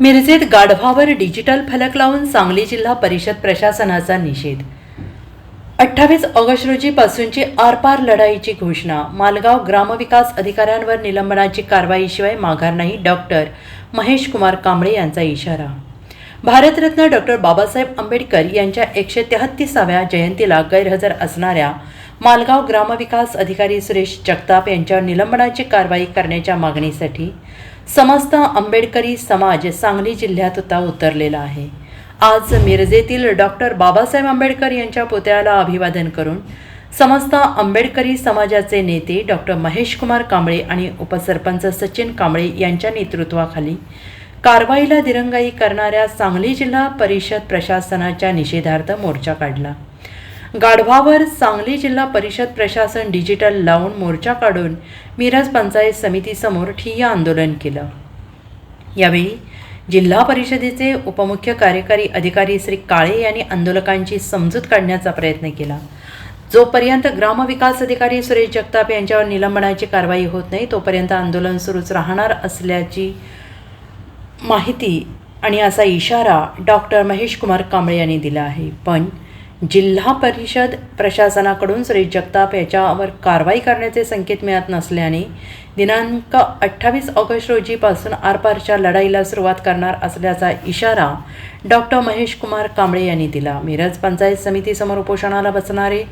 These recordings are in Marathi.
मिरजेत गाढवावर डिजिटल फलक लावून सांगली जिल्हा परिषद प्रशासनाचा निषेध. अठ्ठावीस ऑगस्ट रोजीपासूनची आरपार लढाईची घोषणा. मालगाव ग्रामविकास अधिकाऱ्यांवर निलंबनाची कारवाईशिवाय माघार नाही डॉक्टर महेश कुमार कांबळे यांचा इशारा. भारतरत्न डॉक्टर बाबासाहेब आंबेडकर यांच्या एकशे तेहत्तीसाव्या जयंतीला गैरहजर असणाऱ्या मालगाव ग्रामविकास अधिकारी सुरेश जगताप यांच्यावर निलंबनाची कारवाई करण्याच्या मागणीसाठी समस्त आंबेडकरी समाज सांगली जिल्ह्यात होता उतरलेला आहे. आज मिरजेतील डॉक्टर बाबासाहेब आंबेडकर यांच्या पुतळ्याला अभिवादन करून समस्त आंबेडकरी समाजाचे नेते डॉक्टर महेशकुमार कांबळे आणि उपसरपंच सचिन कांबळे यांच्या नेतृत्वाखाली कारवाईला दिरंगाई करणाऱ्या सांगली जिल्हा परिषद प्रशासनाच्या निषेधार्थ मोर्चा काढला. गाढवावर सांगली जिल्हा परिषद प्रशासन डिजिटल लावून मोर्चा काढून मिरज पंचायत समितीसमोर ठिय्या आंदोलन केलं. यावेळी जिल्हा परिषदेचे उपमुख्य कार्यकारी अधिकारी श्री काळे यांनी आंदोलकांची समजूत काढण्याचा प्रयत्न केला. जोपर्यंत ग्रामविकास अधिकारी सुरेश जगताप यांच्यावर निलंबनाची कारवाई होत नाही तोपर्यंत आंदोलन सुरूच राहणार असल्याची माहिती आणि असा इशारा डॉक्टर महेश कुमार कांबळे यांनी दिला आहे. पण जिल्हा परिषद प्रशासनाकडून श्री जगताप याच्यावर कारवाई करण्याचे संकेत मिळत नसल्याने दिनांक अठ्ठावीस ऑगस्ट रोजीपासून आरपारच्या लढाईला सुरुवात करणार असल्याचा इशारा डॉक्टर महेश कुमार कांबळे यांनी दिला. मिरज पंचायत समितीसमोर उपोषणाला बसणारे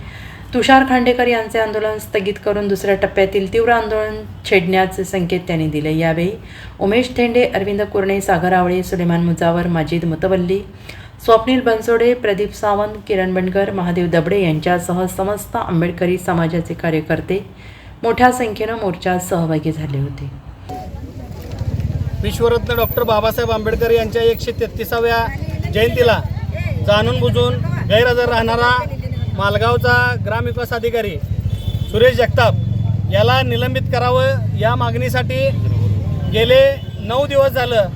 तुषार खांडेकर यांचे आंदोलन स्थगित करून दुसऱ्या टप्प्यातील तीव्र आंदोलन छेडण्याचे संकेत त्यांनी दिले. यावेळी उमेश थेंडे अरविंद कुर्णे सागर आवळे सुलेमान मुजावर माजिद मुतवल्ली स्वप्नील बनसोडे प्रदीप सावंत किरण बनकर महादेव दबडे यांच्यासह समस्त आंबेडकरी समाजाचे कार्यकर्ते मोठ्या संख्येनं मोर्चात सहभागी झाले होते. विश्वरत्न डॉक्टर बाबासाहेब आंबेडकर यांच्या एकशे तेहतीसाव्या जयंतीला जाणून बुजून गैरहजर राहणारा मालगावचा ग्रामविकास अधिकारी सुरेश जगताप याला निलंबित करावं या मागणीसाठी गेले नऊ दिवस झालं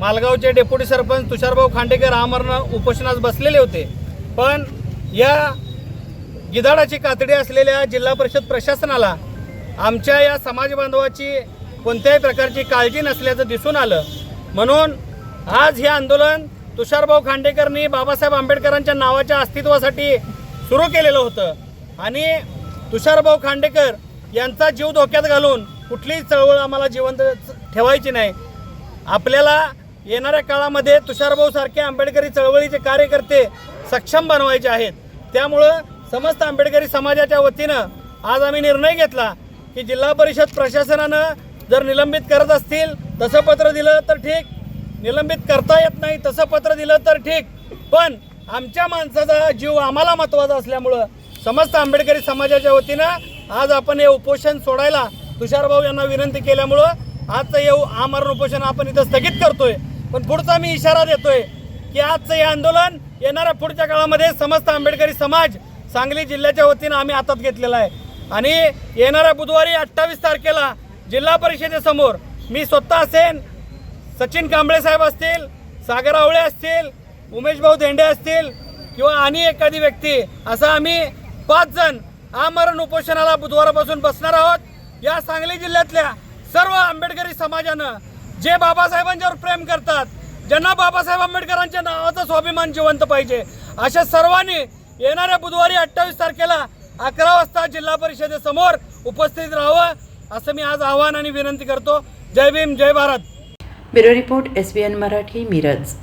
मालगावचे डेप्युटी सरपंच तुषारभाऊ खांडेकर आमरण उपोषणास बसलेले होते. पण या गिधाडाची कातडी असलेल्या जिल्हा परिषद प्रशासनाला आमच्या या समाज बांधवाची कोणत्याही प्रकारची काळजी नसल्याचं दिसून आलं. म्हणून आज हे आंदोलन तुषारभाऊ खांडेकरनी बाबासाहेब आंबेडकरांच्या नावाच्या अस्तित्वासाठी सुरू केलेलं होतं. आणि तुषारभाऊ खांडेकर यांचा जीव धोक्यात घालून कुठलीही चळवळ आम्हाला जिवंत ठेवायची नाही. आपल्याला येणाऱ्या काळामध्ये तुषारभाऊ सारखे आंबेडकरी चळवळीचे कार्यकर्ते सक्षम बनवायचे आहेत. त्यामुळं समस्त आंबेडकरी समाजाच्या वतीनं आज आम्ही निर्णय घेतला की जिल्हा परिषद प्रशासनानं जर निलंबित करत असतील तसं पत्र दिलं तर ठीक. निलंबित करता येत नाही तसं पत्र दिलं तर ठीक. पण आमच्या माणसाचा जीव आम्हाला महत्त्वाचा असल्यामुळं समस्त आंबेडकरी समाजाच्या वतीनं आज आपण हे उपोषण सोडायला तुषारभाऊ यांना विनंती केल्यामुळं आजचं हे आमरण उपोषण आपण इथं स्थगित करतोय. पण पुढचा मी इशारा देतोय की आजचं हे आंदोलन येणाऱ्या पुढच्या काळामध्ये समस्त आंबेडकरी समाज सांगली जिल्ह्याच्या वतीनं आम्ही हातात घेतलेला आहे. आणि येणाऱ्या बुधवारी अठ्ठावीस तारखेला जिल्हा परिषदेसमोर मी स्वतः असेन सचिन कांबळे साहेब असतील सागर आवळे असतील उमेश भाऊ धेंडे असतील किंवा आणि एखादी व्यक्ती असं आम्ही पाच जण आमरण उपोषणाला बुधवारापासून बसणार आहोत. या सांगली जिल्ह्यातल्या सर्व आंबेडकरी समाजानं जे बाबासाहेबांच्यावर प्रेम करतात ज्यांना बाबासाहेब आंबेडकरांच्या नावाचा स्वाभिमान जिवंत पाहिजे अशा सर्वांनी येणाऱ्या बुधवारी अठ्ठावीस तारखेला अकरा वाजता जिल्हा परिषदेसमोर उपस्थित राहावं असं मी आज आवाहन आणि विनंती करतो. जय भीम जय Bharat. Bureau report S B N Marathi Miraj.